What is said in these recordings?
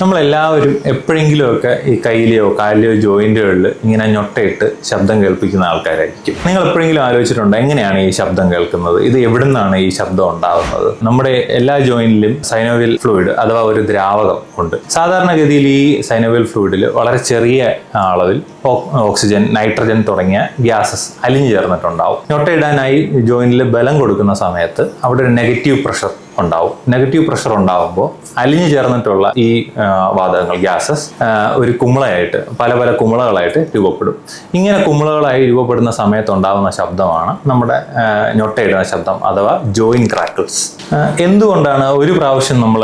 നമ്മളെല്ലാവരും എപ്പോഴെങ്കിലുമൊക്കെ ഈ കയ്യിലെയോ കാലിലെയോ ജോയിന്റുകളിൽ ഇങ്ങനെ ഞൊട്ടയിട്ട് ശബ്ദം കേൾപ്പിക്കുന്ന ആൾക്കാരായിരിക്കും. നിങ്ങൾ എപ്പോഴെങ്കിലും ആലോചിച്ചിട്ടുണ്ടോ? എങ്ങനെയാണ് ഈ ശബ്ദം കേൾക്കുന്നത്? ഇത് എവിടെ നിന്നാണ് ഈ ശബ്ദം ഉണ്ടാകുന്നത്? നമ്മുടെ എല്ലാ ജോയിന്റിലും സൈനോവിൽ ഫ്ലൂയിഡ് അഥവാ ഒരു ദ്രാവകം ഉണ്ട്. സാധാരണഗതിയിൽ ഈ സൈനോവിൽ ഫ്ലൂയിഡിൽ വളരെ ചെറിയ അളവിൽ ഓക്സിജൻ നൈട്രജൻ തുടങ്ങിയ ഗ്യാസസ് അലിഞ്ഞു ചേർന്നിട്ടുണ്ടാവും. ഞൊട്ടയിടാനായി ജോയിന്റിൽ ബലം കൊടുക്കുന്ന സമയത്ത് അവിടെ ഒരു നെഗറ്റീവ് പ്രഷർ ഉണ്ടാവും. നെഗറ്റീവ് പ്രഷർ ഉണ്ടാകുമ്പോൾ അലിഞ്ഞു ചേർന്നിട്ടുള്ള ഈ വാതകങ്ങൾ ഗ്യാസസ് ഒരു കുമിളയായിട്ട് പല പല കുമിളകളായിട്ട് രൂപപ്പെടും. ഇങ്ങനെ കുമിളകളായി രൂപപ്പെടുന്ന സമയത്ത് ഉണ്ടാകുന്ന ശബ്ദമാണ് നമ്മുടെ ഞൊട്ടയിടുന്ന ശബ്ദം അഥവാ ജോയിൻ ക്രാക്കിൾസ് എന്തുകൊണ്ടാണ് ഒരു പ്രാവശ്യം നമ്മൾ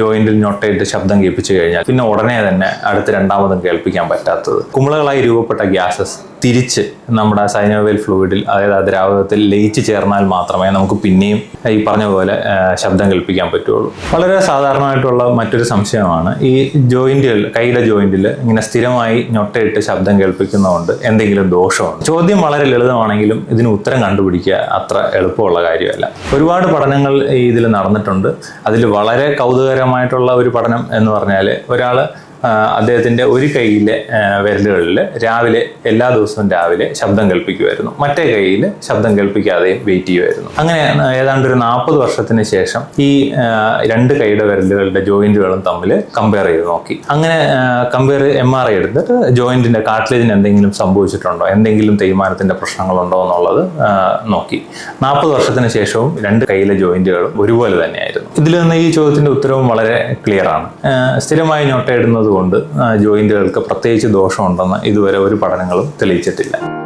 ജോയിന്റിൽ ഞൊട്ടയിട്ട് ശബ്ദം കേൾപ്പിച്ചു കഴിഞ്ഞാൽ പിന്നെ ഉടനെ തന്നെ അടുത്ത് രണ്ടാമതും കേൾപ്പിക്കാൻ പറ്റാത്തത്? കുമിളകളായി രൂപപ്പെട്ട ഗ്യാസസ് തിരിച്ച് നമ്മുടെ സൈനോവൽ ഫ്ലൂയിഡിൽ അതായത് ആ ദ്രാവകത്തിൽ ലയിച്ച് ചേർന്നാൽ മാത്രമേ നമുക്ക് പിന്നെയും ഈ പറഞ്ഞ പോലെ ശബ്ദം കേൾപ്പിക്കാൻ പറ്റുള്ളൂ. വളരെ സാധാരണമായിട്ടുള്ള മറ്റൊരു സംശയമാണ് ഈ ജോയിന്റുകൾ കൈയുടെ ജോയിന്റിൽ ഇങ്ങനെ സ്ഥിരമായി ഞൊട്ടയിട്ട് ശബ്ദം കേൾപ്പിക്കുന്നതുകൊണ്ട് എന്തെങ്കിലും ദോഷമുണ്ട്? ചോദ്യം വളരെ ലളിതമാണെങ്കിലും ഇതിന് ഉത്തരം കണ്ടുപിടിക്കുക അത്ര എളുപ്പമുള്ള കാര്യമല്ല. ഒരുപാട് പഠനങ്ങൾ ഇതിൽ നടന്നിട്ടുണ്ട്. അതിൽ വളരെ കൗതുകരമായിട്ടുള്ള ഒരു പഠനം എന്ന് പറഞ്ഞാൽ ഒരാൾ അദ്ദേഹത്തിന്റെ ഒരു കൈയിലെ വിരലുകളിൽ രാവിലെ എല്ലാ ദിവസവും രാവിലെ ശബ്ദം കേൾപ്പിക്കുമായിരുന്നു മറ്റേ കൈയിൽ ശബ്ദം കേൾപ്പിക്കാതെയും വെയിറ്റ് ചെയ്യുമായിരുന്നു അങ്ങനെ ഏതാണ്ട് ഒരു നാൽപ്പത് വർഷത്തിന് ശേഷം ഈ രണ്ട് കൈയുടെ വിരലുകളുടെ ജോയിന്റുകളും തമ്മിൽ കമ്പയർ ചെയ്ത് നോക്കി. അങ്ങനെ കമ്പയർ എം ആർ ഐ എടുത്തിട്ട് ജോയിന്റിന്റെ കാട്ടിലേജിന് എന്തെങ്കിലും സംഭവിച്ചിട്ടുണ്ടോ? എന്തെങ്കിലും തേയ്മാനത്തിന്റെ പ്രശ്നങ്ങളുണ്ടോ എന്നുള്ളത് നോക്കി. നാൽപ്പത് വർഷത്തിന് ശേഷവും രണ്ട് കൈയിലെ ജോയിന്റുകളും ഒരുപോലെ തന്നെയായിരുന്നു. ഇതിൽ നിന്ന് ഈ ചോദ്യത്തിന്റെ ഉത്തരവും വളരെ ക്ലിയർ ആണ്. സ്ഥിരമായി ഞൊട്ടയിടുന്നത് കൊണ്ട് ജോയിന്റുകൾക്ക് പ്രത്യേകിച്ച് ദോഷമുണ്ടെന്ന് ഇതുവരെ ഒരു പഠനങ്ങളും തെളിയിച്ചിട്ടില്ല.